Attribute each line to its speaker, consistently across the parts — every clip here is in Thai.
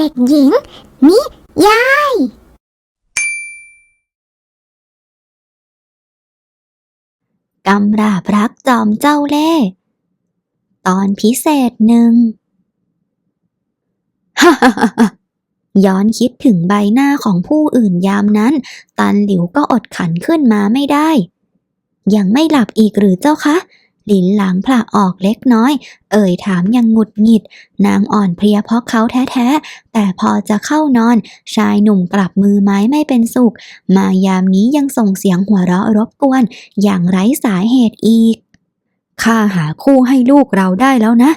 Speaker 1: เด็กหญิง นิยาย
Speaker 2: กำราบรักจอมเจ้าเล่ ตอนพิเศษหนึ่งฮ่าฮ่าฮ่าย้อนคิดถึงใบหน้าของผู้อื่นยามนั้น ตันหลิวก็อดขันขึ้นมาไม่ได้ ยังไม่หลับอีกหรือเจ้าคะ ลินหลังผละออกเล็กน้อย เอ่ยถามยังหงุดหงิด นางอ่อนเพลียเพราะเขาแท้ๆ แต่พอจะเข้านอน ชายหนุ่มกลับมือไม้ไม่เป็นสุข มายามนี้ยังส่งเสียงหัวเราะรบกวน อย่างไร้สาเหตุอีกข้าหาคู่ให้ลูกเราได้แล้วนะ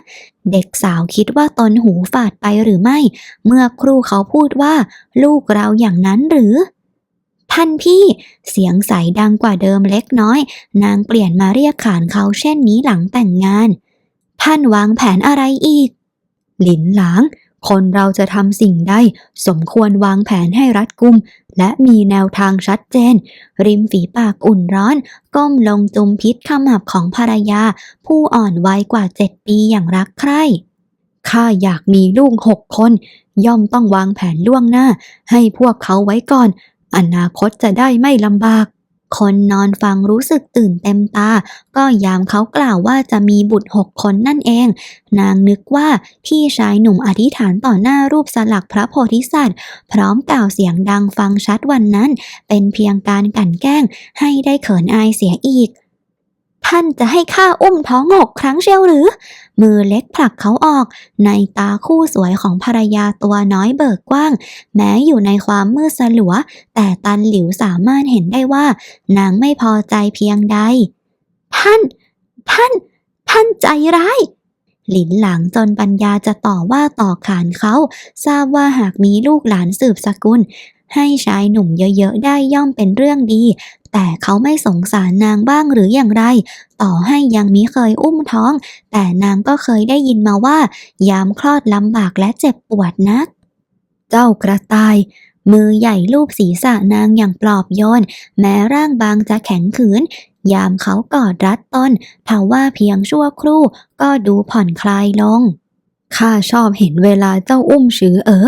Speaker 2: เด็กสาวคิดว่าตนหูฝาดไปหรือไม่ เมื่อครูเขาพูดว่า ลูกเราอย่างนั้นหรือ ท่านพี่ เสียงใสดังกว่าเดิมเล็กน้อย นางเปลี่ยนมาเรียกขานเขาเช่นนี้หลังแต่งงาน ท่านวางแผนอะไรอีก หลินหลาง คนเราจะทำสิ่งใดสมควรวางแผนให้รัดกุม และมีแนวทางชัดเจน ริมฝีปากอุ่นร้อน ก้มลงจุมพิษขมับของภรรยา ผู้อ่อนวัยกว่าเจ็ดปีอย่างรักใคร่ข้าอยากมีลูกหกคน ย่อมต้องวางแผนล่วงหน้า ให้พวกเขาไว้ก่อน อนาคตจะได้ไม่ลำบาก คนนอนฟังรู้สึกตื่นเต็มตา ก็ยามเขากล่าวว่าจะมีบุตรหกคนนั่นเอง นางนึกว่าพี่ชายหนุ่มอธิษฐานต่อหน้ารูปสลักพระโพธิสัตว์ พร้อมกล่าวเสียงดังฟังชัดวันนั้น เป็นเพียงการกลั่นแกล้งให้ได้เขินอายเสียอีก ท่านจะให้ข้าอุ้มท้องหกครั้งเชียวหรือ มือเล็กผลักเขาออก ในตาคู่สวยของภรรยาตัวน้อยเบิกกว้าง แม้อยู่ในความมืดสลัว แต่ตันหลิวสามารถเห็นได้ว่า นางไม่พอใจเพียงใด ท่าน ท่าน ท่านใจร้ายหลินหลังจนปัญญาจะต่อว่าต่อขานเขา ทราบว่าหากมีลูกหลานสืบสกุล ให้ชายหนุ่มเยอะๆได้ย่อมเป็นเรื่องดี แต่เขาไม่สงสารนางบ้างหรืออย่างไร ต่อให้ยังมิเคยอุ้มท้อง แต่นางก็เคยได้ยินมาว่า ยามคลอดลำบากและเจ็บปวดนัก เจ้ากระต่ายมือใหญ่ลูบศีรษะนางอย่างปลอบโยน แม้ร่างบางจะแข็งขืน ยามเขากอดรัดตนทว่าเพียงชั่วครู่ก็ดูผ่อนคลายลง ข้าชอบเห็นเวลาเจ้าอุ้มชือเอ๋อ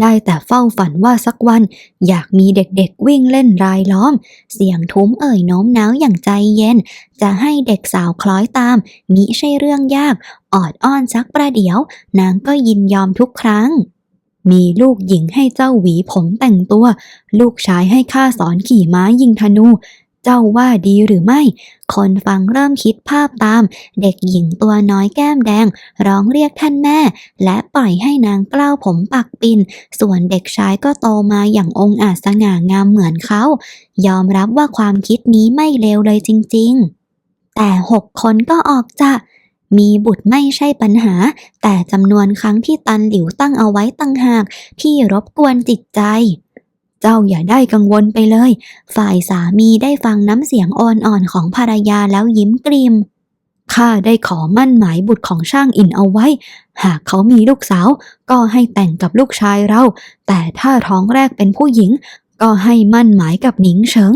Speaker 2: ได้แต่เฝ้าฝันว่าสักวันอยากมีเด็กๆวิ่งเล่นรายล้อม เสียงทุ้มเอ่ยโน้มน้าวอย่างใจเย็น จะให้เด็กสาวคล้อยตาม มิใช่เรื่องยาก ออดอ้อนสักประเดี๋ยว นางก็ยินยอมทุกครั้ง มีลูกหญิงให้เจ้าหวีผมแต่งตัว ลูกชายให้ข้าสอนขี่ม้ายิงธนู เจ้าว่าดีหรือไม่ คนฟังเริ่มคิดภาพตาม เด็กหญิงตัวน้อยแก้มแดง ร้องเรียกท่านแม่ และปล่อยให้นางกล้าวผมปักปิน ส่วนเด็กชายก็โตมาอย่างองอาจสง่างามเหมือนเขา ยอมรับว่าความคิดนี้ไม่เลวเลยจริง ๆ แต่หกคนก็ออกจะมีบุตรไม่ใช่ปัญหา แต่จำนวนครั้งที่ตันหลิวตั้งเอาไว้ตั้งหากที่รบกวนจิตใจ เจ้าอย่าได้กังวลไปเลย ฝ่ายสามีได้ฟังน้ำเสียงอ่อนๆของภรรยาแล้วยิ้มกริมข้าได้ขอมั่นหมายบุตรของช่างอินเอาไว้ หากเขามีลูกสาว ก็ให้แต่งกับลูกชายเรา แต่ถ้าท้องแรกเป็นผู้หญิง ก็ให้มั่นหมายกับหนิงเฉิง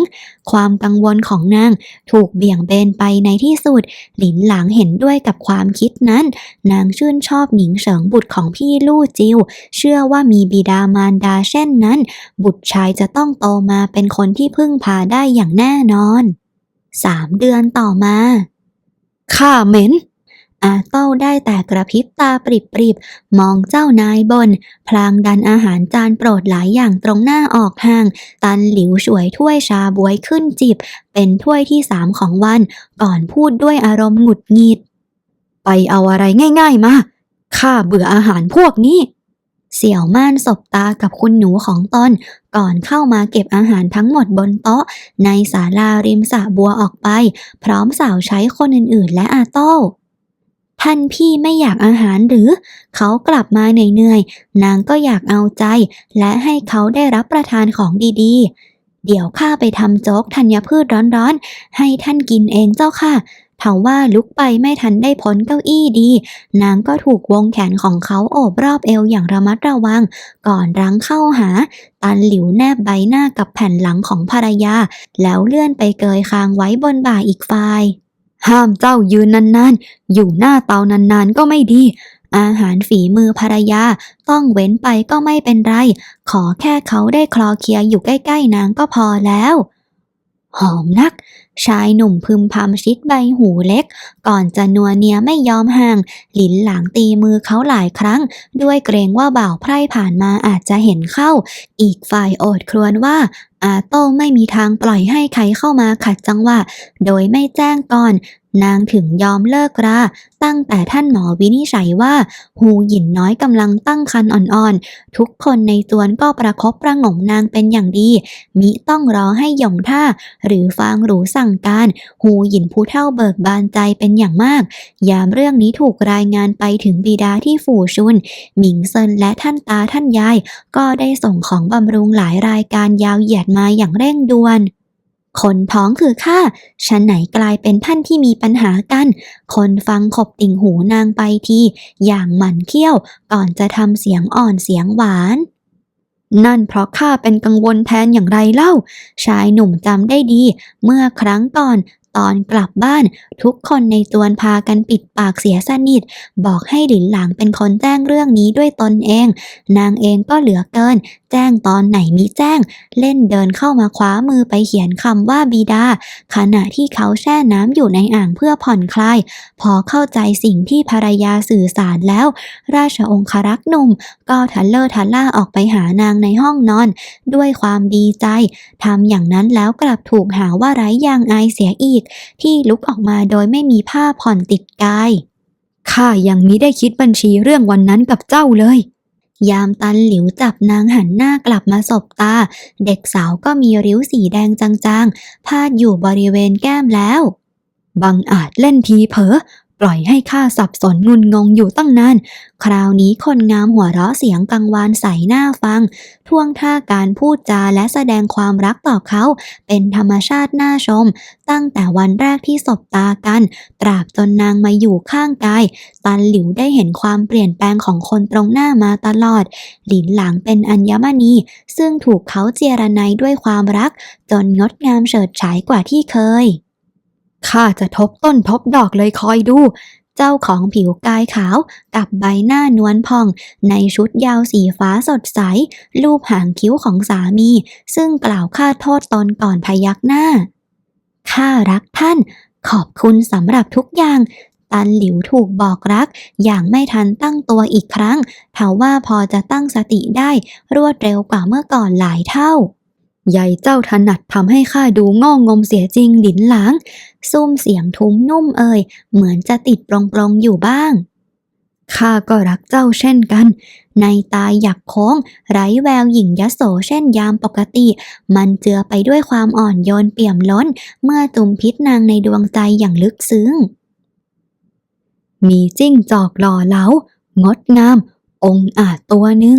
Speaker 2: ความกังวลของนางถูกเบี่ยงเบนไปในที่สุด หลินหลางเห็นด้วยกับความคิดนั้น นางชื่นชอบหนิงเฉิงบุตรของพี่ลู่จิว เชื่อว่ามีบิดามารดาเช่นนั้น บุตรชายจะต้องโตมาเป็นคนที่พึ่งพาได้อย่างแน่นอนสามเดือนต่อมาข้าเหม็น อาเต้าได้แต่กระพริบตาปริบๆ มองเจ้านายบน พลางดันอาหารจานโปรดหลายอย่างตรงหน้าออกห่าง ตันหลิวช่วยถ้วยชาบวยขึ้นจิบ เป็นถ้วยที่สามของวัน ก่อนพูดด้วยอารมณ์หงุดหงิด ไปเอาอะไรง่ายๆมาข้าเบื่ออาหารพวกนี้ เสี่ยวม่านสบตากับคุณหนูของตนก่อนเข้ามาเก็บอาหารทั้งหมดบนโต๊ะ ในศาลาริมสระบัวออกไป พร้อมสาวใช้คนอื่นๆ และอาโต้ ท่านพี่ไม่อยากอาหารหรือ เขากลับมาเหนื่อยๆนางก็อยากเอาใจ และให้เขาได้รับประทานของดีๆ เดี๋ยวข้าไปทำโจ๊กธัญพืชร้อนๆ ให้ท่านกินเองเจ้าค่ะเถาว่าลุกไปไม่ทันได้พ้นเก้าอี้ดี นางก็ถูกวงแขนของเขาโอบรอบเอวอย่างระมัดระวัง ก่อนรั้งเข้าหา ตันหลิวแนบใบหน้ากับแผ่นหลังของภรรยา แล้วเลื่อนไปเกยคางไว้บนบ่าอีกฝ่าย ห้ามเจ้ายืนนานๆ อยู่หน้าเตานานๆ ก็ไม่ดี อาหารฝีมือภรรยา ต้องเว้นไปก็ไม่เป็นไร ขอแค่เขาได้คลอเคลียอยู่ใกล้ๆนางก็พอแล้ว หอมนัก ชายหนุ่มพึมพำชิดใบหูเล็ก ก่อนจะนัวเนียไม่ยอมห่าง หลินหลังตีมือเขาหลายครั้ง ด้วยเกรงว่าบ่าวไพร่ผ่านมาอาจจะเห็นเข้า อีกฝ่ายโอดครวญว่า อาโต้ไม่มีทางปล่อยให้ใครเข้ามาขัดจังหวะ โดยไม่แจ้งก่อน นางถึงยอมเลิกรา ตั้งแต่ท่านหมอวินิจฉัยว่า หูหยินน้อยกำลังตั้งครรภ์อ่อนๆ ทุกคนในจวนก็ประคบประงมนางเป็นอย่างดี มิต้องรอให้หย่งท่า หรือฟางหรูสั่งการ หูหยินผู้เท่าเบิกบานใจเป็นอย่างมาก ยามเรื่องนี้ถูกรายงานไปถึงบิดาที่ฝูชุน หมิงเซินและท่านตาท่านยาย ก็ได้ส่งของบำรุงหลายรายการยาวเหยียดมาอย่างเร่งด่วน คนท้องคือข้าฉันไหนกลายเป็นท่านที่มีปัญหากัน คนฟังขบติ่งหูนางไปที อย่างหมันเขี้ยว ก่อนจะทำเสียงอ่อนเสียงหวาน นั่นเพราะข้าเป็นกังวลแทนอย่างไรเล่า ชายหนุ่มจำได้ดี เมื่อครั้งก่อนตอนกลับบ้านทุกคนในจวนพากันปิดปากเสียสนิท บอกให้หลินหลางเป็นคนแจ้งเรื่องนี้ด้วยตนเอง นางเองก็เหลือเกิน แจ้งตอนไหนมิแจ้ง เล่นเดินเข้ามาคว้ามือไปเขียนคำว่าบิดา ขณะที่เขาแช่น้ำอยู่ในอ่างเพื่อผ่อนคลาย พอเข้าใจสิ่งที่ภรรยาสื่อสารแล้ว ราชองครักษ์หนุ่ม ก็ทันเลอทันล่าออกไปหานางในห้องนอน ด้วยความดีใจทำอย่างนั้นแล้วกลับถูกหาว่าไร้ยางอายเสียอีก ที่ลุกออกมาโดยไม่มีผ้าผ่อนติดกายข้ายังมิได้คิดบัญชีเรื่องวันนั้นกับเจ้าเลย ยามตันหลิวจับนางหันหน้ากลับมาสบตา เด็กสาวก็มีริ้วสีแดงจางๆ พาดอยู่บริเวณแก้มแล้ว บังอาจเล่นทีเผลอ ปล่อยให้ข้าสับสนงุนงงอยู่ตั้งนาน คราวนี้คนงามหัวเราะเสียงกังวานใส่หน้าฟัง ท่วงท่าการพูดจาและแสดงความรักต่อเขา เป็นธรรมชาติน่าชม ตั้งแต่วันแรกที่สบตากัน ตราบจนนางมาอยู่ข้างกาย ตันหลิวได้เห็นความเปลี่ยนแปลงของคนตรงหน้ามาตลอด หลินหลางเป็นอัญมณี ซึ่งถูกเขาเจรไนด้วยความรัก จนงดงามเฉิดฉายกว่าที่เคย ข้าจะทบต้นทบดอกเลยคอยดู เจ้าของผิวกายขาวกับใบหน้านวลผ่อง ในชุดยาวสีฟ้าสดใสลูบหางคิ้วของสามี ซึ่งกล่าวค่าโทษตนก่อนพยักหน้า ข้ารักท่าน ขอบคุณสำหรับทุกอย่างตันหลิวถูกบอกรัก อย่างไม่ทันตั้งตัวอีกครั้งเทว่าพอจะตั้งสติได้รวดเร็วกว่าเมื่อก่อนหลายเท่า ใหญ่เจ้าถนัดทำให้ข้าดูง่องงมเสียจริงหลินหลางซุ่มเสียงทุ้มนุ่มเอ่ยเหมือนจะติดปลงๆอยู่บ้างข้าก็รักเจ้าเช่นกัน ในตาหยักโค้งไร้แววหยิ่งยโสเช่นยามปกติ มันเจือไปด้วยความอ่อนโยนเปี่ยมล้น เมื่อจุมพิษนางในดวงใจอย่างลึกซึ้ง มีจิ้งจอกหล่อเหลางดงาม องอาจตัวหนึ่ง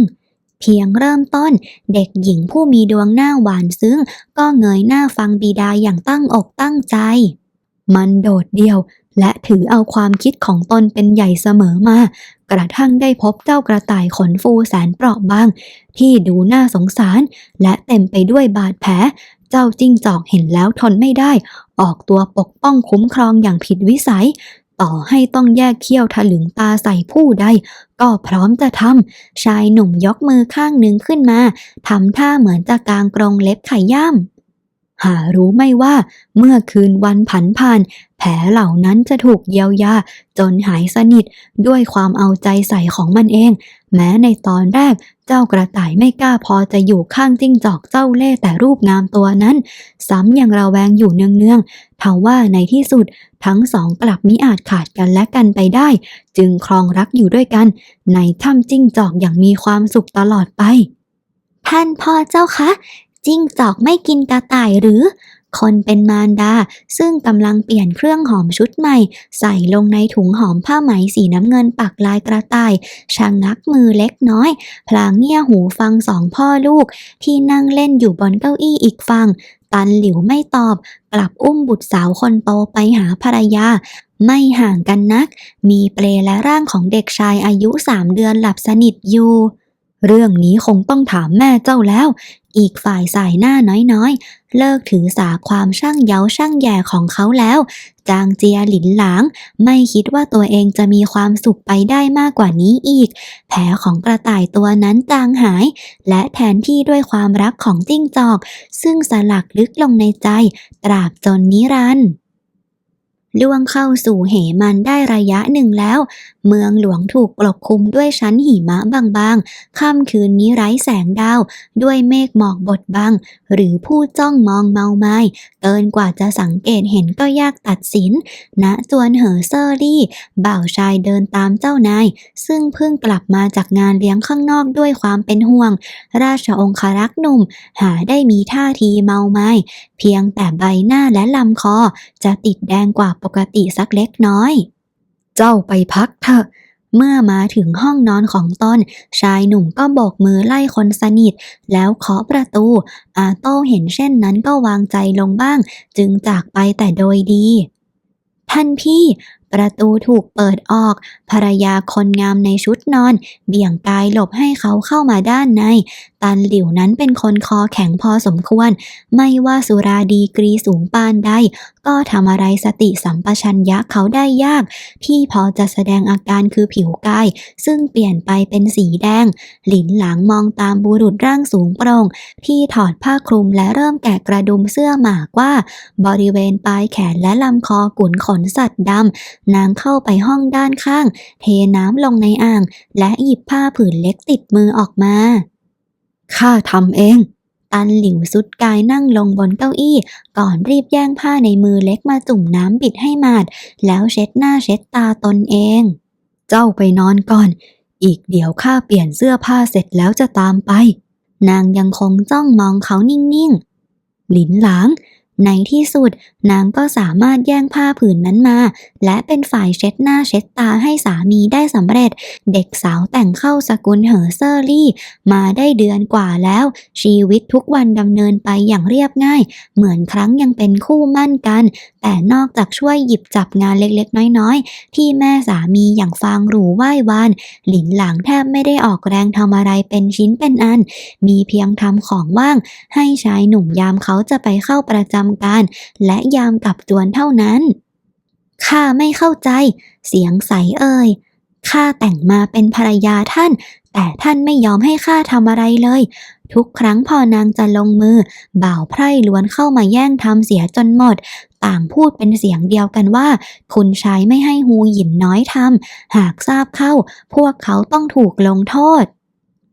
Speaker 2: พียงเริ่มต้น เด็กหญิงผู้มีดวงหน้าหวานซึ้ง ก็เงยหน้าฟังบิดาอย่างตั้งอกตั้งใจ มันโดดเดี่ยวและถือเอาความคิดของตนเป็นใหญ่เสมอมา กระทั่งได้พบเจ้ากระต่ายขนฟูแสนเปราะบาง ที่ดูน่าสงสาร และเต็มไปด้วยบาดแผล เจ้าจิ้งจอกเห็นแล้วทนไม่ได้ ออกตัวปกป้องคุ้มครองอย่างผิดวิสัย ต่อให้ต้องแยกเขี้ยวถลึงตาใส่ผู้ใด ก็พร้อมจะทำชายหนุ่มยกมือข้างหนึ่งขึ้นมาทำท่าเหมือนจะกางกรงเล็บไขย่ำ หารู้ไม่ว่าเมื่อคืนวันผันผ่าน แผลเหล่านั้นจะถูกเยียวยา จนหายสนิทด้วยความเอาใจใส่ของมันเอง แม้ในตอนแรกเจ้ากระต่ายไม่กล้าพอจะอยู่ข้างจิ้งจอกเจ้าเล่แต่รูปงามตัวนั้น ซ้ำยังระแวงอยู่เนืองๆทว่าในที่สุดทั้งสองกลับมิอาจขาดกันและกันไปได้ จึงครองรักอยู่ด้วยกัน ในถ้ำจิ้งจอกอย่างมีความสุขตลอดไป
Speaker 1: ท่านพ่อเจ้าคะ จิ้งจอกไม่กินกระต่ายหรือ คนเป็นมารดา ซึ่งกำลังเปลี่ยนเครื่องหอมชุดใหม่ ใส่ลงในถุงหอมผ้าไหมสีน้ำเงินปักลายกระต่ายชางงักมือเล็กน้อย พลางเงี่ยหูฟังสองพ่อลูก ที่นั่งเล่นอยู่บนเก้าอี้อีกฝั่งตันหลิวไม่ตอบ กลับอุ้มบุตรสาวคนโตไปหาภรรยา ไม่ห่างกันนัก มีเปลและร่างของเด็กชายอายุสามเดือนหลับสนิทอยู่
Speaker 2: เรื่องนี้คงต้องถามแม่เจ้าแล้ว อีกฝ่ายสายหน้าน้อยๆ เลิกถือสาความช่างเย้าช่างแย่ของเขาแล้ว จางเจียหลินหลาง ไม่คิดว่าตัวเองจะมีความสุขไปได้มากกว่านี้อีก แผลของกระต่ายตัวนั้นจางหาย และแทนที่ด้วยความรักของจิ้งจอก ซึ่งสลักลึกลงในใจ ตราบจนนิรันดร์ ล่วงเข้าสู่เหมันได้ระยะหนึ่งแล้ว เมืองหลวงถูกปกคลุมด้วยชั้นหิมะบางๆ ค่ำคืนนี้ไร้แสงดาว ด้วยเมฆหมอกบดบัง หรือผู้จ้องมองเมาไม้เกินกว่าจะสังเกตเห็นก็ยากตัดสินณจวนเหอเซอรี่ บ่าวชายเดินตามเจ้านาย ซึ่งเพิ่งกลับมาจากงานเลี้ยงข้างนอกด้วยความเป็นห่วง ราชองครักษ์หนุ่ม หาได้มีท่าทีเมาไม้เพียงแต่ใบหน้าและลำคอจะติดแดงกว่าปกติสักเล็กน้อย เจ้าไปพักเถอะ เมื่อมาถึงห้องนอนของตน ชายหนุ่มก็โบกมือไล่คนสนิท แล้วเคาะประตู อาโต้เห็นเช่นนั้นก็วางใจลงบ้าง จึงจากไปแต่โดยดี ท่านพี่ ประตูถูกเปิดออก ภรรยาคนงามในชุดนอน เบี่ยงกายหลบให้เขาเข้ามาด้านใน ตันหลิวนั้นเป็นคนคอแข็งพอสมควร ไม่ว่าสุราดีกรีสูงปานใด ก็ทำอะไรสติสัมปชัญญะเขาได้ยาก ที่พอจะแสดงอาการคือผิวกาย ซึ่งเปลี่ยนไปเป็นสีแดง หลินหลังมองตามบุรุษร่างสูงโปร่ง ที่ถอดผ้าคลุมและเริ่มแกะกระดุมเสื้อหมากว่า บริเวณปลายแขนและลำคอกุนขนสัตว์ดำนางเข้าไปห้องด้านข้าง เทน้ำลงในอ่าง และหยิบผ้าผืนเล็กติดมือออกมา ข้าทำเอง ตันหลิวสุดกายนั่งลงบนเก้าอี้ ก่อนรีบแย่งผ้าในมือเล็กมาจุ่มน้ำปิดให้หมาด แล้วเช็ดหน้าเช็ดตาตนเอง เจ้าไปนอนก่อน อีกเดี๋ยวข้าเปลี่ยนเสื้อผ้าเสร็จแล้วจะตามไป นางยังคงจ้องมองเขานิ่งๆ หลินหลางในที่สุด นางก็สามารถแย่งผ้าผืนนั้นมา และเป็นฝ่ายเช็ดหน้าเช็ดตาให้สามีได้สำเร็จ เด็กสาวแต่งเข้าสกุลเหอเซอรี่ มาได้เดือนกว่าแล้ว ชีวิตทุกวันดำเนินไปอย่างเรียบง่าย เหมือนครั้งยังเป็นคู่มั่นกัน แต่นอกจากช่วยหยิบจับงานเล็กๆ น้อยๆ ที่แม่สามีอย่างฟางหรูไหว้วานหลินหลังแทบไม่ได้ออกแรงทำอะไรเป็นชิ้นเป็นอัน มีเพียงทำของว่าง ให้ชายหนุ่มยามเขาจะไปเข้าประจำการ และยามกลับจวนเท่านั้น ข้าไม่เข้าใจ เสียงใสเอ่ย ข้าแต่งมาเป็นภรรยาท่าน แต่ท่านไม่ยอมให้ข้าทำอะไรเลย ทุกครั้งพอนางจะลงมือ บ่าวไพร่ล้วนเข้ามาแย่งทำเสียจนหมด ต่างพูดเป็นเสียงเดียวกันว่า คุณชายไม่ให้ฮูหยินน้อยทำ หากทราบเข้า พวกเขาต้องถูกลงโทษ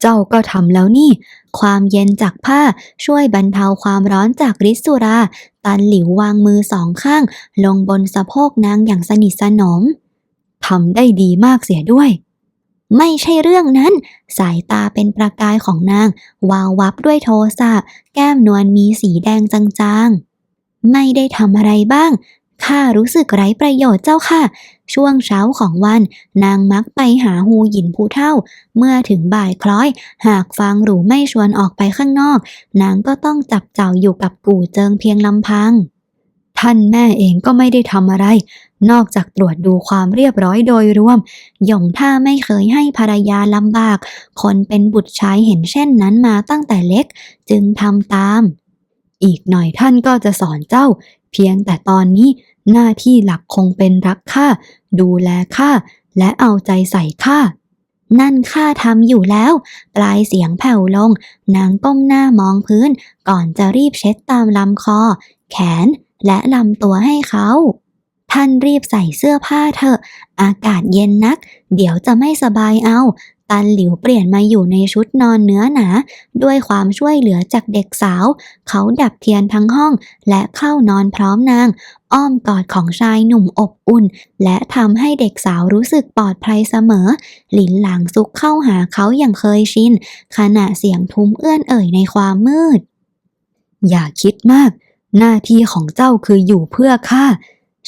Speaker 2: เจ้าก็ทำแล้วนี่ ความเย็นจากผ้าช่วยบรรเทาความร้อนจากฤทธิ์สุรา ตันหลิววางมือสองข้าง ลงบนสะโพกนางอย่างสนิทสนมทำได้ดีมากเสียด้วย ไม่ใช่เรื่องนั้น สายตาเป็นประกายของนาง วาววับด้วยโทสะแก้มนวลมีสีแดงจางๆ ไม่ได้ทำอะไรบ้าง ข้ารู้สึกไร้ประโยชน์เจ้าค่ะ ช่วงเช้าของวันนางมักไปหาฮูหยินผู้เท่า เมื่อถึงบ่ายคล้อย หากฟังหรูไม่ชวนออกไปข้างนอก นางก็ต้องจับเจ้าอยู่กับกู่เจิงเพียงลำพัง ท่านแม่เองก็ไม่ได้ทำอะไร นอกจากตรวจดูความเรียบร้อยโดยรวม หย่องท่าไม่เคยให้ภรรยาลำบาก คนเป็นบุตรชายเห็นเช่นนั้นมาตั้งแต่เล็ก จึงทำตามอีกหน่อยท่านก็จะสอนเจ้า เพียงแต่ตอนนี้หน้าที่หลักคงเป็นรักข้าดูแลข้าและเอาใจใส่ข้านั่นข้าทำอยู่แล้ว ปลายเสียงแผ่วลง นางก้มหน้ามองพื้น ก่อนจะรีบเช็ดตามลำคอ แขนและลำตัวให้เขา ท่านรีบใส่เสื้อผ้าเถอะ อากาศเย็นนัก เดี๋ยวจะไม่สบายเอา ตันหลิวเปลี่ยนมาอยู่ในชุดนอนเนื้อหนา ด้วยความช่วยเหลือจากเด็กสาว เขาดับเทียนทั้งห้องและเข้านอนพร้อมนาง อ้อมกอดของชายหนุ่มอบอุ่น และทำให้เด็กสาวรู้สึกปลอดภัยเสมอ หลินหลังซุกเข้าหาเขาอย่างเคยชิน ขณะเสียงทุ้มเอื้อนเอ่ยในความมืด อย่าคิดมาก หน้าที่ของเจ้าคืออยู่เพื่อข้า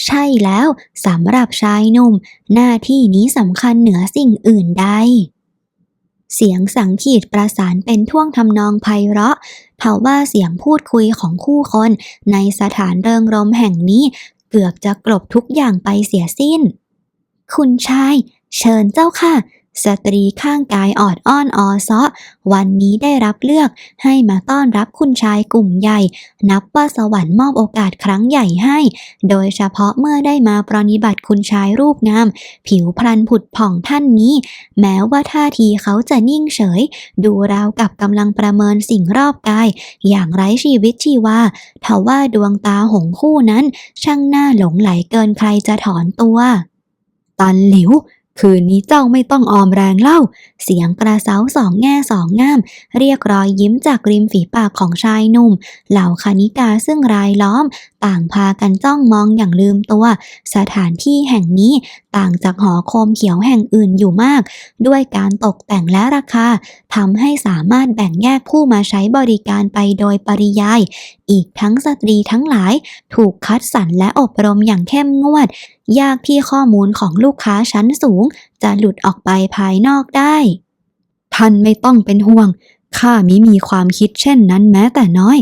Speaker 2: ใช่แล้วสำหรับชายหนุ่ม หน้าที่นี้สำคัญเหนือสิ่งอื่นใด เสียงสังขีดประสานเป็นท่วงทำนองไพเราะเผ่าว่าเสียงพูดคุยของคู่คน ในสถานเริงรมแห่งนี้ เกือบจะกลบทุกอย่างไปเสียสิ้น คุณชาย เชิญเจ้าค่ะ สตรีข้างกายออดอ้อนออซ้อวันนี้ได้รับเลือกให้มาต้อนรับคุณชายกลุ่มใหญ่ นับว่าสวรรค์มอบโอกาสครั้งใหญ่ให้ โดยเฉพาะเมื่อได้มาปรนนิบัติคุณชายรูปงาม ผิวพรรณผุดผ่องท่านนี้ แม้ว่าท่าทีเขาจะนิ่งเฉย ดูราวกับกำลังประเมินสิ่งรอบกาย อย่างไร้ชีวิตชีวาทว่าดวงตาหงคู่นั้น ช่างหน่าหลงไหลเกินใครจะถอนตัว
Speaker 3: ตันหลิว คืนนี้เจ้าไม่ต้องออมแรงเล่า
Speaker 2: เสียงกระเซาสองแง่สองงาม เรียกรอยยิ้มจากริมฝีปากของชายหนุ่ม เหล่าคณิกาซึ่งรายล้อม ต่างพากันจ้องมองอย่างลืมตัว สถานที่แห่งนี้ ต่างจากหอโคมเขียวแห่งอื่นอยู่มาก ด้วยการตกแต่งและราคาทำให้สามารถแบ่งแยกผู้มาใช้บริการไปโดยปริยาย อีกทั้งสตรีทั้งหลาย ถูกคัดสรรและอบรมอย่างเข้มงวด ยากที่ข้อมูลของลูกค้าชั้นสูง จะหลุดออกไปภายนอกได้
Speaker 3: ท่านไม่ต้องเป็นห่วงข้ามิมีความคิดเช่นนั้นแม้แต่น้อย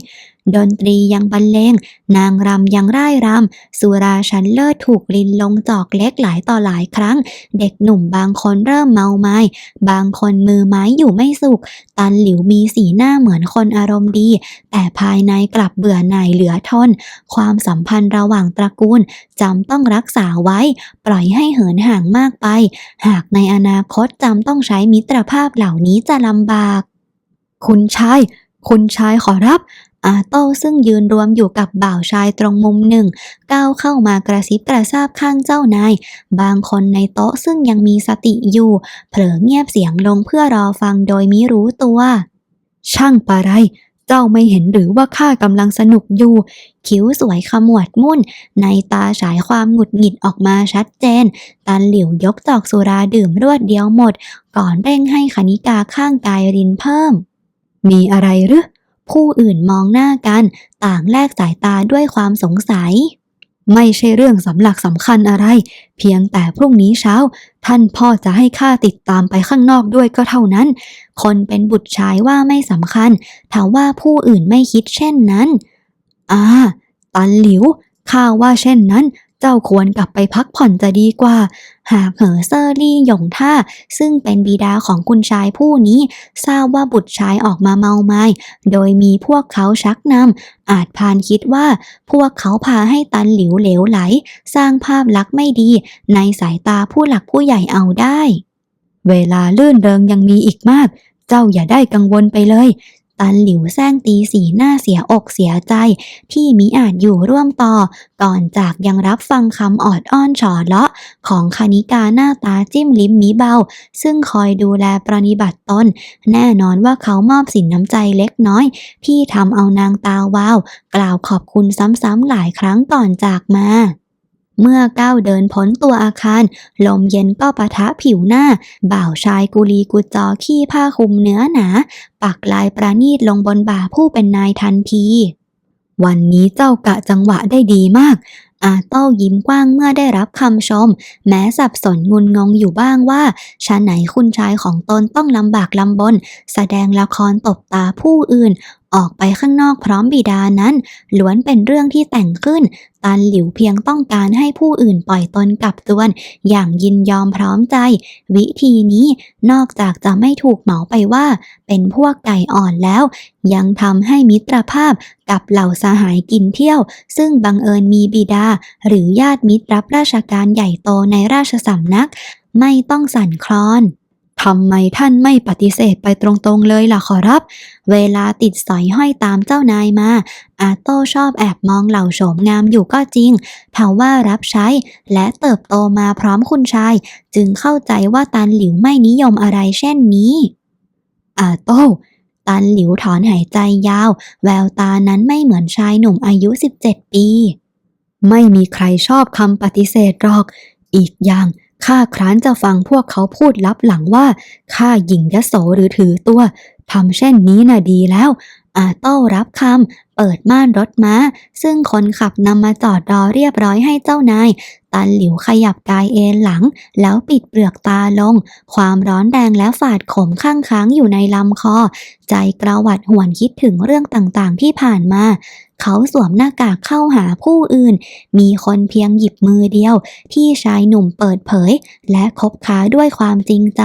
Speaker 2: ดนตรียังบรรเลง นางรำยังร่ายรำ สุราชันเลิศถูกลินลงจอกเล็กหลายต่อหลายครั้ง เด็กหนุ่มบางคนเริ่มเมาไม้บางคนมือไม้อยู่ไม่สุข ตันหลิวมีสีหน้าเหมือนคนอารมณ์ดี แต่ภายในกลับเบื่อหน่ายเหลือทน ความสัมพันธ์ระหว่างตระกูลจำต้องรักษาไว้ ปล่อยให้เหินห่างมากไป หากในอนาคตจำต้องใช้มิตรภาพเหล่านี้จะลำบาก
Speaker 3: คุณชาย คุณชายขอรับ
Speaker 2: อาโต้ซึ่งยืนรวมอยู่กับบ่าวชายตรงมุมหนึ่ง ก้าวเข้ามากระซิบกระซาบข้างเจ้านาย บางคนในโต๊ะซึ่งยังมีสติอยู่ เผลอเงียบเสียงลงเพื่อรอฟังโดยมิรู้ตัว
Speaker 3: ช่างปะไรเจ้าไม่เห็นหรือว่าข้ากำลังสนุกอยู่
Speaker 2: คิ้วสวยขมวดมุ่น ในตาฉายความหงุดหงิดออกมาชัดเจน ตันหลิวยกจอกสุราดื่มรวดเดียวหมด ก่อนเร่งให้คณิกาข้างกายรินเพิ่ม
Speaker 3: มีอะไรหรือ
Speaker 2: ผู้อื่นมองหน้ากัน ต่างแลกสายตาด้วยความสงสัย
Speaker 3: ไม่ใช่เรื่องสำหลักสำคัญอะไร เพียงแต่พรุ่งนี้เช้า ท่านพ่อจะให้ข้าติดตามไปข้างนอกด้วยก็เท่านั้น
Speaker 2: คนเป็นบุตรชายว่าไม่สำคัญถ้าว่าผู้อื่นไม่คิดเช่นนั้น
Speaker 3: อ่า ตันหลิวข้าว่าเช่นนั้น เจ้าควรกลับไปพักผ่อนจะดีกว่า
Speaker 2: หากเหอเซอร์ลี่หยงท่า ซึ่งเป็นบิดาของคุณชายผู้นี้ ทราบว่าบุตรชายออกมาเมาไม้โดยมีพวกเขาชักนำอาจพานคิดว่า พวกเขาพาให้ตันหลิวเหลวไหล สร้างภาพลักษณ์ไม่ดี ในสายตาผู้หลักผู้ใหญ่เอาได้
Speaker 3: เวลาลื่นเริงยังมีอีกมาก เจ้าอย่าได้กังวลไปเลย
Speaker 2: ตันหลิวแซงตีสีหน้าเสียอกเสียใจ ที่มิอาจอยู่ร่วมต่อ ก่อนจากยังรับฟังคำออดอ้อนฉอเลาะ ของคณิกาหน้าตาจิ้มลิ้มมิเบา ซึ่งคอยดูแลปรนนิบัติตน แน่นอนว่าเขามอบสินน้ำใจเล็กน้อย ที่ทำเอานางตาวาว กล่าวขอบคุณซ้ำๆหลายครั้งก่อนจากมา เมื่อก้าวเดินพ้นตัวอาคาร ลมเย็นก็ปะทะผิวหน้า บ่าวชายกุลีกุจอขี้ผ้าคลุมเนื้อหนา ปักลายประณีตลงบนบ่าผู้เป็นนายทันที
Speaker 3: วันนี้เจ้ากะจังหวะได้ดีมาก
Speaker 2: อาโต้ายิ้มกว้างเมื่อได้รับคำชม แม้สับสนงุนงงอยู่บ้างว่าชาไหนคุณชายของตนต้องลำบากลำบน แสดงละครตบตาผู้อื่นออกไปข้างนอกพร้อมบิดานั้น ล้วนเป็นเรื่องที่แต่งขึ้น ตันหลิวเพียงต้องการให้ผู้อื่นปล่อยตนกลับตัวนอย่างยินยอมพร้อมใจ วิธีนี้นอกจากจะไม่ถูกเหมาไปว่า เป็นพวกไก่อ่อนแล้ว ยังทำให้มิตรภาพกับเหล่าสหายกินเที่ยว ซึ่งบังเอิญมีบิดา หรือญาติมิตรรับราชการใหญ่โตในราชสำนัก ไม่ต้องสั่นคลอน
Speaker 3: ทำไมท่านไม่ปฏิเสธไปตรงๆเลยล่ะขอรับ
Speaker 2: เวลาติดสอยห้อยตามเจ้านายมา อาโต้ชอบแอบมองเหล่าโฉมงามอยู่ก็จริงทว่ารับใช้และเติบโตมาพร้อมคุณชาย จึงเข้าใจว่าตันหลิวไม่นิยมอะไรเช่นนี้
Speaker 3: อาโต้
Speaker 2: ตันหลิวถอนหายใจยาว แววตานั้นไม่เหมือนชายหนุ่มอายุ 17 ปี
Speaker 3: ไม่มีใครชอบคำปฏิเสธหรอก อีกอย่าง ข้าคร้านจะฟังพวกเขาพูดลับหลังว่าข้าหญิงยโสหรือถือตัวทำเช่นนี้น่ะดีแล้ว
Speaker 2: อาโต้รับคำเปิดม่านรถม้า ซึ่งคนขับนำมาจอดรอเรียบร้อยให้เจ้านายตันหลิวขยับกายเอนหลัง แล้วปิดเปลือกตาลง ความร้อนแรงและฝาดขมข้างค้างอยู่ในลำคอ ใจกระวัดหวนคิดถึงเรื่องต่างๆที่ผ่านมา เขาสวมหน้ากากเข้าหาผู้อื่น มีคนเพียงหยิบมือเดียว ที่ชายหนุ่มเปิดเผย และคบค้าด้วยความจริงใจ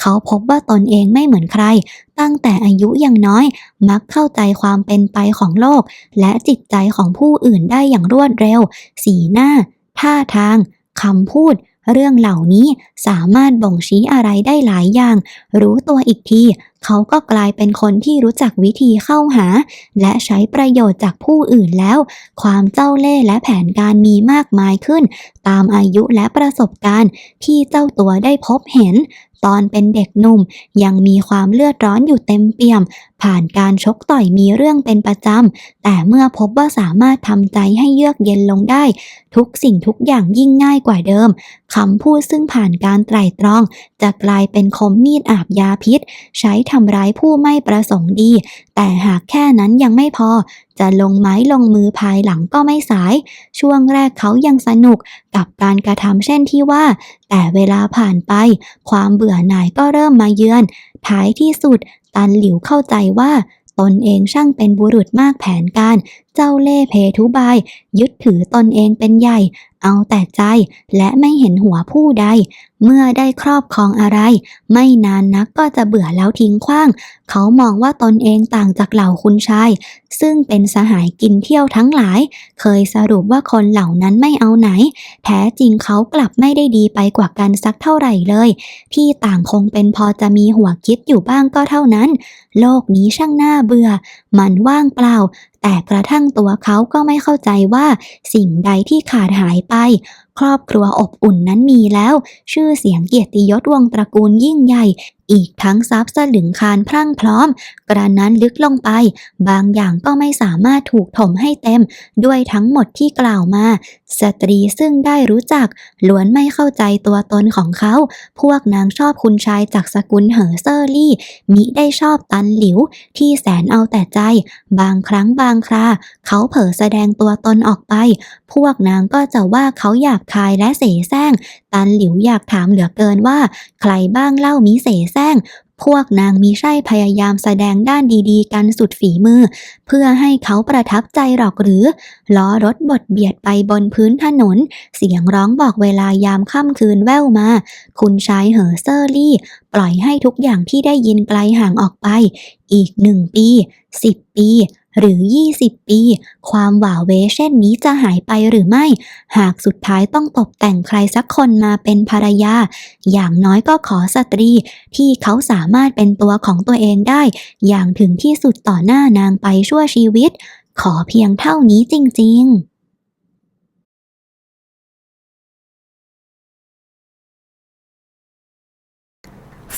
Speaker 2: เขาพบว่าตนเองไม่เหมือนใคร ตั้งแต่อายุยังน้อย มักเข้าใจความเป็นไปของโลก และจิตใจของผู้อื่นได้อย่างรวดเร็ว สีหน้า ท่าทางคำพูดเรื่องเหล่านี้สามารถบ่งชี้อะไรได้หลายอย่าง รู้ตัวอีกที เขาก็กลายเป็นคนที่รู้จักวิธีเข้าหา และใช้ประโยชน์จากผู้อื่นแล้ว ความเจ้าเล่ห์และแผนการมีมากมายขึ้น ตามอายุและประสบการณ์ที่เจ้าตัวได้พบเห็น ตอนเป็นเด็กหนุ่ม ยังมีความเลือดร้อนอยู่เต็มเปี่ยม ผ่านการชกต่อยมีเรื่องเป็นประจำ แต่เมื่อพบว่าสามารถทำใจให้เยือกเย็นลงได้ ทุกสิ่งทุกอย่างยิ่งง่ายกว่าเดิมคำพูดซึ่งผ่านการไตร่ตรอง จะกลายเป็นคมมีดอาบยาพิษ ใช้ทำร้ายผู้ไม่ประสงค์ดี แต่หากแค่นั้นยังไม่พอ จะลงไม้ลงมือภายหลังก็ไม่สาย ช่วงแรกเขายังสนุกกับการกระทำเช่นที่ว่า แต่เวลาผ่านไป ความเบื่อหน่ายก็เริ่มมาเยือน ท้ายที่สุด ตันหลิวเข้าใจว่า ตนเองช่างเป็นบุรุษมากแผนการเจ้าเล่เพทุบาย ยึดถือตนเองเป็นใหญ่ เอาแต่ใจและไม่เห็นหัวผู้ใด เมื่อได้ครอบครองอะไร ไม่นานนักก็จะเบื่อแล้วทิ้งขว้าง เขามองว่าตนเองต่างจากเหล่าคุณชาย ซึ่งเป็นสหายกินเที่ยวทั้งหลาย เคยสรุปว่าคนเหล่านั้นไม่เอาไหน แท้จริงเขากลับไม่ได้ดีไปกว่ากันสักเท่าไหร่เลย ที่ต่างคงเป็นพอจะมีหัวคิดอยู่บ้างก็เท่านั้น โลกนี้ช่างน่าเบื่อ มันว่างเปล่า แต่กระทั่งตัวเขาก็ไม่เข้าใจว่าสิ่งใดที่ขาดหายไป ครอบครัวอบอุ่นนั้นมีแล้ว ชื่อเสียงเกียรติยศวงศ์ตระกูลยิ่งใหญ่ อีกทั้งทรัพย์สลึงคารพรั่งพร้อม กระนั้นลึกลงไป บางอย่างก็ไม่สามารถถูกถมให้เต็ม ด้วยทั้งหมดที่กล่าวมา สตรีซึ่งได้รู้จักล้วนไม่เข้าใจตัวตนของเขา พวกนางชอบคุณชายจากสกุลเหอเซอร์ลี่ มิได้ชอบตันหลิว ที่แสนเอาแต่ใจ บางครั้งบางครา เขาเผลอแสดงตัวตนออกไป พวกนางก็จะว่าเขาหยาบคายและเสแสร้ง ตันหลิวอยากถามเหลือเกินว่า ใครบ้างเล่ามิเสแสร้ง พวกนางมีใช่พยายามแสดงด้านดีๆ กันสุดฝีมือ เพื่อให้เขาประทับใจหรอกหรือ ล้อรถบดเบียดไปบนพื้นถนน เสียงร้องบอกเวลายามค่ำคืนแว่วมา คุณชายเหอเซอร์ลี่ ปล่อยให้ทุกอย่างที่ได้ยินไกลห่างออกไป อีกหนึ่งปีสิบปีหรือ 20 ปี ความหว่าเวเช่นนี้จะหายไปหรือไม่ หากสุดท้ายต้องตกแต่งใครสักคนมาเป็นภรรยา อย่างน้อยก็ขอสตรีที่เขาสามารถเป็นตัวของตัวเองได้ อย่างถึงที่สุดต่อหน้านางไปชั่วชีวิต ขอเพียงเท่านี้จริง ๆ